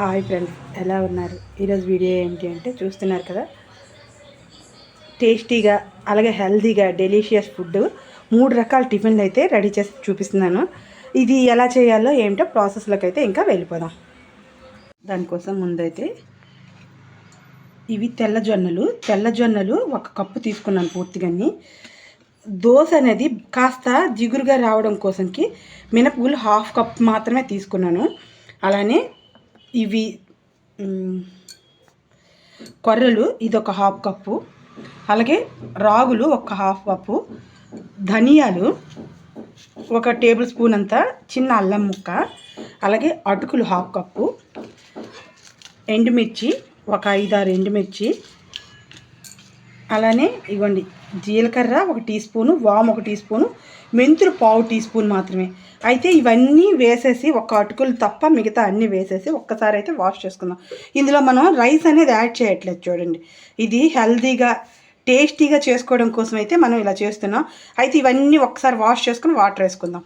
Hi friends ఎలా ఉన్నారు? ఈరోజు వీడియో ఏంటి అంటే చూస్తున్నారు కదా? టేస్టీగా అలాగే హెల్తీగా డెలీషియస్ ఫుడ్ మూడు రకాల టిఫిన్లు అయితే రెడీ చేసి చూపిస్తున్నాను. ఇది ఎలా చేయాలో ఏమిటో ప్రాసెస్లోకి అయితే ఇంకా వెళ్ళిపోదాం. దానికోసం ముందైతే ఇవి తెల్ల జొన్నలు తెల్ల జొన్నలు ఒక కప్పు తీసుకున్నాను పూర్తిగాని దోశ అనేది కాస్త జిగురుగా రావడం కోసంకి మినపగులు హాఫ్ కప్ మాత్రమే తీసుకున్నాను. అలానే ఇవి కొర్రలు ఇది ఒక హాఫ్ కప్పు. అలాగే రాగులు ఒక హాఫ్ కప్పు. ధనియాలు ఒక టేబుల్ స్పూన్ అంత చిన్న అల్లం ముక్క. అలాగే అటుకులు హాఫ్ కప్పు. ఎండుమిర్చి ఒక ఐదారు ఎండుమిర్చి. అలానే ఇవ్వండి జీలకర్ర ఒక టీ స్పూను వామ్ ఒక టీ స్పూను మెంతులు పావు టీ స్పూన్ మాత్రమే. అయితే ఇవన్నీ వేసేసి ఒక అటుకులు తప్ప మిగతా అన్నీ వేసేసి ఒక్కసారి అయితే వాష్ చేసుకుందాం. ఇందులో మనం రైస్ అనేది యాడ్ చేయట్లేదు చూడండి. ఇది హెల్తీగా టేస్టీగా చేసుకోవడం కోసం అయితే మనం ఇలా చేస్తున్నాం. అయితే ఇవన్నీ ఒకసారి వాష్ చేసుకుని వాటర్ వేసుకుందాం.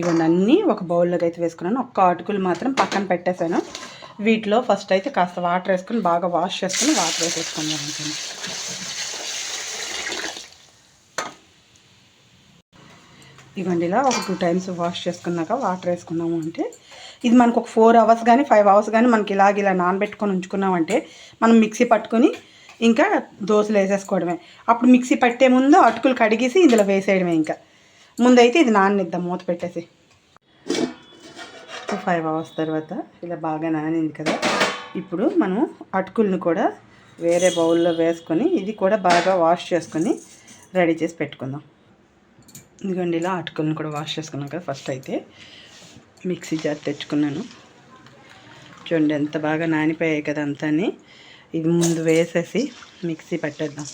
ఇవన్నీ అన్నీ ఒక బౌల్లోకి అయితే వేసుకున్నాను. ఒక్క అటుకులు మాత్రం పక్కన పెట్టేశాను. వీటిలో ఫస్ట్ అయితే కాస్త వాటర్ వేసుకొని బాగా వాష్ చేసుకుని వాటర్ వేసేసుకుందాం అనుకున్నాను ఇవ్వండి ఇలా ఒక టూ టైమ్స్ వాష్ చేసుకున్నాక వాటర్ వేసుకున్నాము అంటే ఇది మనకు ఒక ఫోర్ అవర్స్ కానీ ఫైవ్ అవర్స్ కానీ మనకి ఇలాగ ఇలా నానబెట్టుకొని ఉంచుకున్నామంటే మనం మిక్సీ పట్టుకొని ఇంకా దోశలు వేసేసుకోవడమే. అప్పుడు మిక్సీ పట్టే ముందు అటుకులు కడిగేసి ఇందులో వేసేయడమే ఇంకా. ముందైతే ఇది నాననిద్దాం మూత పెట్టేసి. ఫైవ్ అవర్స్ తర్వాత ఇలా బాగా నానింది కదా ఇప్పుడు మనం అటుకులను కూడా వేరే బౌల్లో వేసుకొని ఇది కూడా బాగా వాష్ చేసుకొని రెడీ చేసి పెట్టుకుందాం. ఇదిగోండి ఇలా అటుకులను కూడా వాష్ చేసుకున్నాం కదా ఫస్ట్ అయితే. మిక్సీ జార్ తెచ్చుకున్నాను. చూడండి ఎంత బాగా నానిపోయాయి కదా అంతాని. ఇది ముందు వేసేసి మిక్సీ పట్టేద్దాం.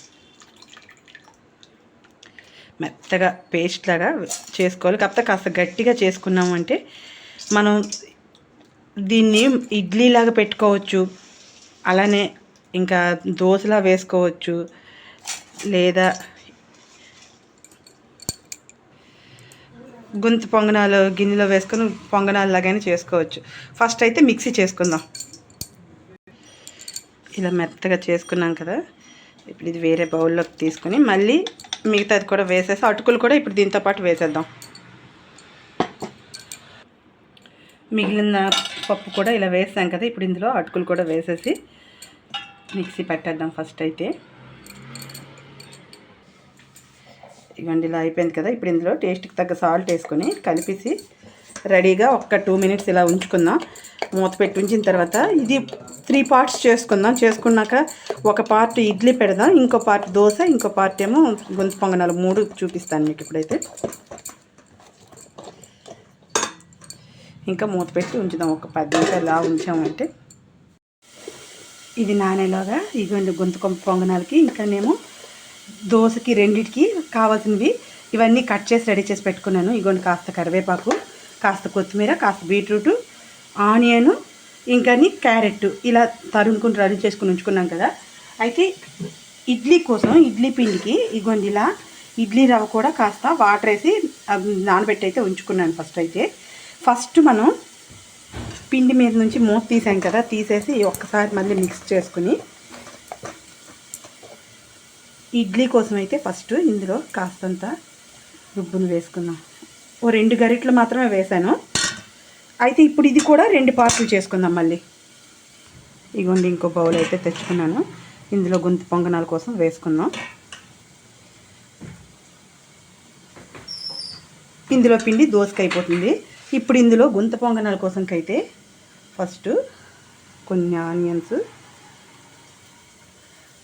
మెత్తగా పేస్ట్ లాగా చేసుకోవాలి. కాకపోతే కాస్త గట్టిగా చేసుకున్నామంటే మనం దీన్ని ఇడ్లీలాగా పెట్టుకోవచ్చు. అలానే ఇంకా దోశలా వేసుకోవచ్చు. లేదా గుంత పొంగనాలు గిన్నెలో వేసుకొని పొంగనాలు లాగానే చేసుకోవచ్చు. ఫస్ట్ అయితే మిక్సీ చేసుకుందాం. ఇలా మెత్తగా చేసుకున్నాం కదా. ఇప్పుడు ఇది వేరే బౌల్లోకి తీసుకొని మళ్ళీ మిగతాది కూడా వేసేసి అటుకులు కూడా ఇప్పుడు దీంతో పాటు వేసేద్దాం. మిగిలిన పప్పు కూడా ఇలా వేసాం కదా ఇప్పుడు ఇందులో అటుకులు కూడా వేసేసి మిక్సీ పెట్టేద్దాం ఫస్ట్ అయితే. ఇవ్వండి ఇలా అయిపోయింది కదా ఇప్పుడు ఇందులో టేస్ట్కి తగ్గ సాల్ట్ వేసుకొని కలిపేసి రెడీగా ఒక్క టూ మినిట్స్ ఇలా ఉంచుకుందాం. మూత పెట్టి ఉంచిన తర్వాత ఇది త్రీ పార్ట్స్ చేసుకుందాం. చేసుకున్నాక ఒక పార్ట్ ఇడ్లీ పెడదాం ఇంకో పార్ట్ దోశ ఇంకో పార్ట్ ఏమో గొంతు పొంగనాలు మూడు చూపిస్తాను మీకు ఇప్పుడైతే. ఇంకా మూత పెట్టి ఉంచుదాం. ఒక పది నిమిషాలు ఇలా ఉంచామంటే. ఇది నానేలాగా ఇదిగోండి గొంతు పొంగనాలకి. ఇంకా మేము దోశకి రెండిటికి కావాల్సినవి ఇవన్నీ కట్ చేసి రెడీ చేసి పెట్టుకున్నాను. ఇగోండి కాస్త కరివేపాకు కాస్త కొత్తిమీర కాస్త బీట్రూటు ఆనియను ఇంకాని క్యారెట్. ఇలా తరుముకుని రెడీ చేసుకుని ఉంచుకున్నాం కదా. అయితే ఇడ్లీ కోసం ఇడ్లీ పిండికి ఇగోండి ఇలా ఇడ్లీ రవ్వ కూడా కాస్త వాటర్ వేసి నానబెట్టి అయితే ఉంచుకున్నాను ఫస్ట్ అయితే. ఫస్ట్ మనం పిండి మీద నుంచి మూత తీసాం కదా తీసేసి ఒక్కసారి మళ్ళీ మిక్స్ చేసుకుని ఇడ్లీ కోసం అయితే ఫస్ట్ ఇందులో కాస్తంత రుబ్బును వేసుకుందాం. ఓ రెండు గరిట్లు మాత్రమే వేసాను. అయితే ఇప్పుడు ఇది కూడా రెండు పార్ట్లు చేసుకుందాం మళ్ళీ. ఇగోండి ఇంకో బౌల్ అయితే తెచ్చుకున్నాను. ఇందులో గొంతు పొంగనాల కోసం వేసుకుందాం. ఇందులో పిండి దోసకైపోతుంది ఇప్పుడు ఇందులో గుంత పొంగనాల కోసంకైతే ఫస్ట్ కొన్ని ఆనియన్స్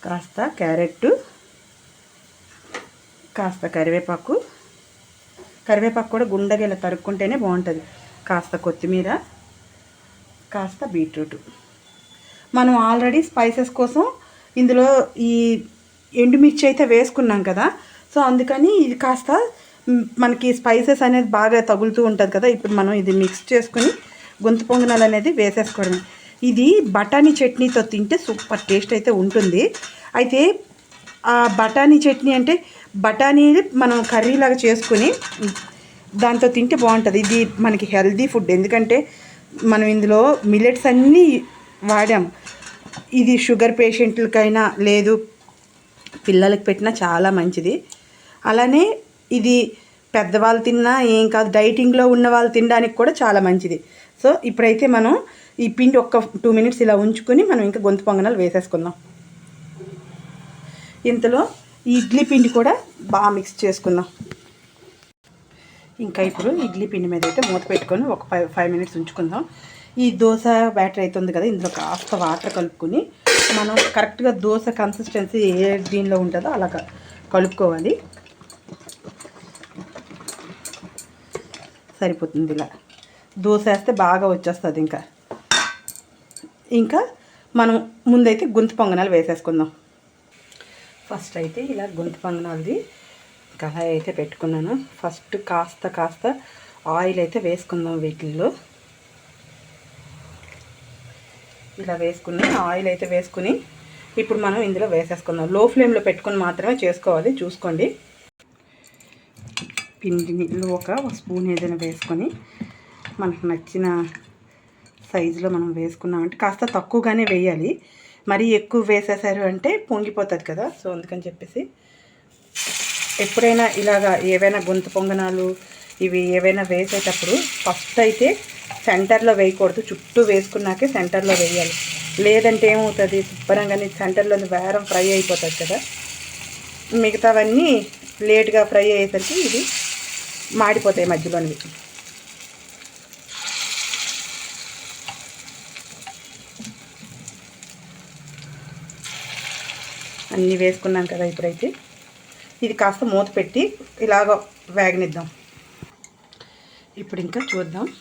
కాస్త క్యారెట్ కాస్త కరివేపాకు. కరివేపాకు కూడా గుండగా ఇలా తరుక్కుంటేనే బాగుంటుంది. కాస్త కొత్తిమీర కాస్త బీట్రూట్. మనం ఆల్రెడీ స్పైసెస్ కోసం ఇందులో ఈ ఎండుమిర్చి అయితే వేసుకున్నాం కదా. సో అందుకని ఇది కాస్త మనకి స్పైసెస్ అనేది బాగా తగులుతూ ఉంటుంది కదా ఇప్పుడు మనం ఇది మిక్స్ చేసుకుని గొంతు పొంగనాలు అనేది వేసేసుకోవడమే. ఇది బఠానీ చట్నీతో తింటే సూపర్ టేస్ట్ అయితే ఉంటుంది. అయితే ఆ బఠానీ చట్నీ అంటే బఠానీ మనం కర్రీలాగా చేసుకుని దాంతో తింటే బాగుంటుంది. ఇది మనకి హెల్దీ ఫుడ్ ఎందుకంటే మనం ఇందులో మిలెట్స్ అన్నీ వాడాం. ఇది షుగర్ పేషెంట్లకైనా లేదు పిల్లలకి పెట్టినా చాలా మంచిది. అలానే ఇది పెద్దవాళ్ళు తిన్నా ఏం కాదు డైటింగ్లో ఉన్న వాళ్ళు తినడానికి కూడా చాలా మంచిది. సో ఇప్పుడైతే మనం ఈ పిండి ఒక్క టూ మినిట్స్ ఇలా ఉంచుకొని మనం ఇంకా గొంతు పొంగనాలు వేసేసుకుందాం. ఇంతలో ఈ ఇడ్లీ పిండి కూడా బాగా మిక్స్ చేసుకుందాం. ఇంకా ఇప్పుడు ఇడ్లీ పిండి మీద అయితే మూత పెట్టుకొని ఒక ఫైవ్ ఫైవ్ మినిట్స్ ఉంచుకుందాం. ఈ దోశ బ్యాటర్ అవుతుంది కదా ఇందులో కాస్త వాటర్ కలుపుకొని మనం కరెక్ట్గా దోశ కన్సిస్టెన్సీ ఏ దీనిలో ఉంటుందో అలా కలుపుకోవాలి. సరిపోతుంది ఇలా. దోశ వేస్తే బాగా వచ్చేస్తుంది ఇంకా. ఇంకా మనం ముందైతే గుంత పొంగనాలు వేసేసుకుందాం. ఫస్ట్ అయితే ఇలా గొంతు పొంగనాలది కళాయి అయితే పెట్టుకున్నాను. ఫస్ట్ కాస్త కాస్త ఆయిల్ అయితే వేసుకుందాం వీటిల్లో. ఇలా వేసుకుని ఆయిల్ అయితే వేసుకుని ఇప్పుడు మనం ఇందులో వేసేసుకుందాం. లో ఫ్లేమ్లో పెట్టుకుని మాత్రమే చేసుకోవాలి. చూసుకోండి. పిండి నీళ్ళు ఒక స్పూన్ ఏదైనా వేసుకొని మనకు నచ్చిన సైజులో మనం వేసుకున్నామంటే కాస్త తక్కువగానే వేయాలి. మరీ ఎక్కువ వేసేసారు అంటే పొంగిపోతుంది కదా సో అందుకని చెప్పేసి ఎప్పుడైనా ఇలాగా ఏవైనా గొంతు పొంగనాలు ఇవి ఏవైనా వేసేటప్పుడు ఫస్ట్ అయితే సెంటర్లో వేయకూడదు. చుట్టూ వేసుకున్నాకే సెంటర్లో వేయాలి. లేదంటే ఏమవుతుంది? శుభ్రంగానే సెంటర్లో వేరం ఫ్రై అయిపోతుంది కదా. మిగతావన్నీ లేట్గా ఫ్రై అయ్యేసరికి ఇది మాడిపోతాయి మధ్యలోనివి. అన్నీ వేసుకున్నాం కదా ఇప్పుడైతే. ఇది కాస్త మూత పెట్టి ఇలాగ వేగనిద్దాం. ఇప్పుడు ఇంకా చూద్దాం.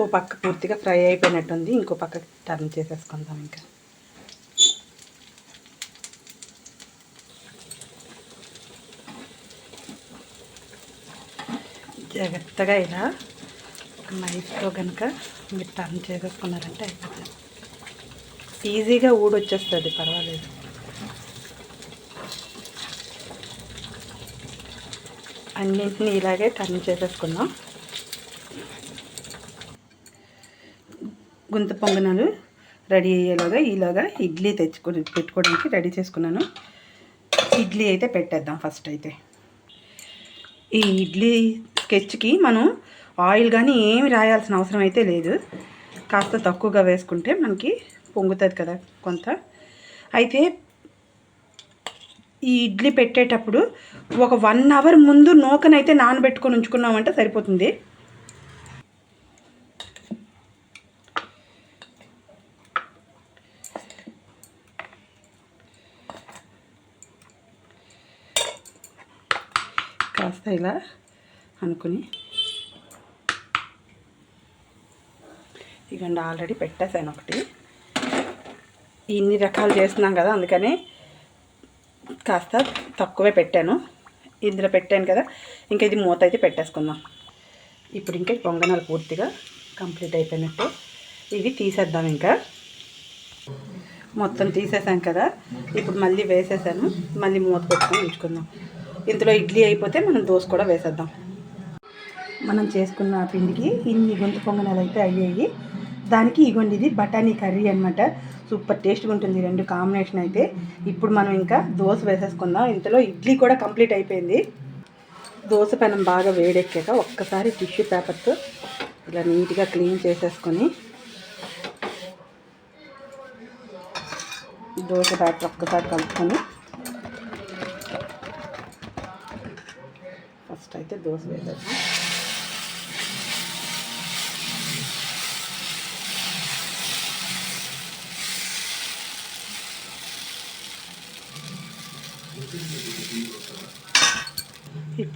ఓ పక్క పూర్తిగా ఫ్రై అయిపోయినట్టుంది. ఇంకో పక్క టర్న్ చేసేసుకుందాం ఇంకా. జాగ్రత్తగా ఇలా నైఫ్తో కనుక మీరు టర్న్ చేసేసుకున్నారంటే అయిపోతుంది. ఈజీగా ఊడొచ్చేస్తుంది పర్వాలేదు. అన్నింటినీ ఇలాగే టర్న్ చేసేసుకుందాం. గుంత పొంగనాలు రెడీ అయ్యేలాగా ఈలోగా ఇడ్లీ తెచ్చుకొని పెట్టుకోవడానికి రెడీ చేసుకున్నాను. ఇడ్లీ అయితే పెట్టేద్దాం ఫస్ట్ అయితే. ఈ ఇడ్లీ స్కెచ్కి మనం ఆయిల్ కానీ ఏమి రాయాల్సిన అవసరం అయితే లేదు. కాస్త తక్కువగా వేసుకుంటే మనకి పొంగుతుంది కదా కొంత. అయితే ఈ ఇడ్లీ పెట్టేటప్పుడు ఒక వన్ అవర్ ముందు నూకనైతే నానబెట్టుకొని ఉంచుకున్నామంటే సరిపోతుంది. కాస్త ఇలా అనుకుని. ఇగండి ఆల్రెడీ పెట్టేశాను ఒకటి. ఇన్ని రకాలు చేస్తున్నాం కదా అందుకని కాస్త తక్కువే పెట్టాను. ఇందులో పెట్టాను కదా ఇంకా ఇది మూత అయితే పెట్టేసుకుందాం. ఇప్పుడు ఇంకా పొంగనాలు పూర్తిగా కంప్లీట్ అయిపోయినట్టు. ఇవి తీసేద్దాం ఇంకా. మొత్తం తీసేసాం కదా ఇప్పుడు మళ్ళీ వేసేసాను. మళ్ళీ మూత పెట్టుకొని ఉంచుకుందాం. ఇందులో ఇడ్లీ అయిపోతే మనం దోశ కూడా వేసేద్దాం. మనం చేసుకున్న పిండికి ఇన్ని గొంతు పొంగనాలు అయితే అయ్యాయి. దానికి ఇగోండి ఇది బఠానీ కర్రీ అనమాట సూపర్ టేస్ట్గా ఉంటుంది రెండు కాంబినేషన్ అయితే. ఇప్పుడు మనం ఇంకా దోశ వేసేసుకుందాం. ఇంతలో ఇడ్లీ కూడా కంప్లీట్ అయిపోయింది. దోశ పెనం బాగా వేడెక్కాక ఒక్కసారి టిష్యూ పేపర్తో ఇలా నీట్గా క్లీన్ చేసేసుకొని దోశ బ్యాటర్ ఒక్కసారి కలుపుకొని ఫస్ట్ అయితే దోశ వేసేద్దాం.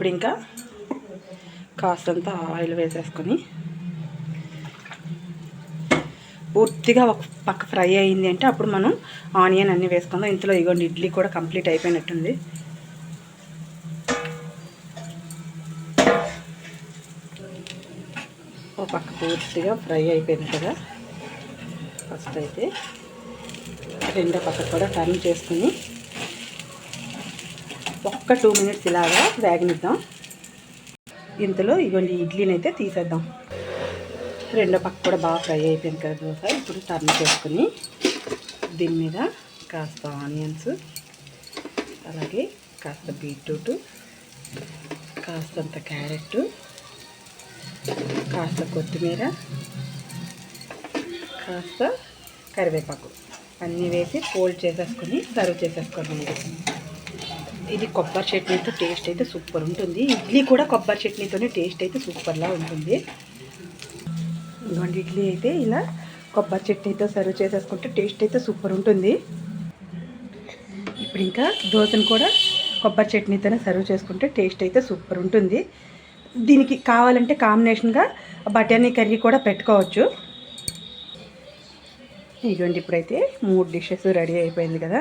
ఇప్పుడు ఇంకా కాస్తంత ఆయిల్ వేసేసుకొని పూర్తిగా ఒక పక్క ఫ్రై అయింది అంటే అప్పుడు మనం ఆనియన్ అన్నీ వేసుకుందాం. ఇంతలో ఇగోండి ఇడ్లీ కూడా కంప్లీట్ అయిపోయినట్టుంది. ఓ పక్క పూర్తిగా ఫ్రై అయిపోయింది కదా. ఫస్ట్ అయితే రెండో పక్క కూడా టర్న్ చేసుకుని ఒక్క టూ మినిట్స్ ఇలాగా వేగనిద్దాం. ఇంతలో ఇగోండి ఇడ్లీని అయితే తీసేద్దాం. రెండో పక్క కూడా బాగా ఫ్రై అయిపోయింది కదా దోశ. ఇప్పుడు టర్న్ చేసుకుని దీని మీద కాస్త ఆనియన్స్ అలాగే కాస్త బీట్రూట్ కాస్తంత క్యారెట్ కాస్త కొత్తిమీర కాస్త కరివేపాకు. అన్నీ వేసి ఫోల్డ్ చేసేసుకొని సర్వ్ చేసేసుకోండి. ఇది కొబ్బరి చట్నీతో టేస్ట్ అయితే సూపర్ ఉంటుంది. ఇడ్లీ కూడా కొబ్బరి చట్నీతోనే టేస్ట్ అయితే సూపర్లా ఉంటుంది. ఇదిగోండి ఇడ్లీ అయితే ఇలా కొబ్బరి చట్నీతో సర్వ్ చేసేసుకుంటే టేస్ట్ అయితే సూపర్ ఉంటుంది. ఇప్పుడు ఇంకా దోశను కూడా కొబ్బరి చట్నీతోనే సర్వ్ చేసుకుంటే టేస్ట్ అయితే సూపర్ ఉంటుంది. దీనికి కావాలంటే కాంబినేషన్గా బఠానీ కర్రీ కూడా పెట్టుకోవచ్చు. ఇదిగోండి ఇప్పుడైతే మూడు డిషెస్ రెడీ అయిపోయింది కదా.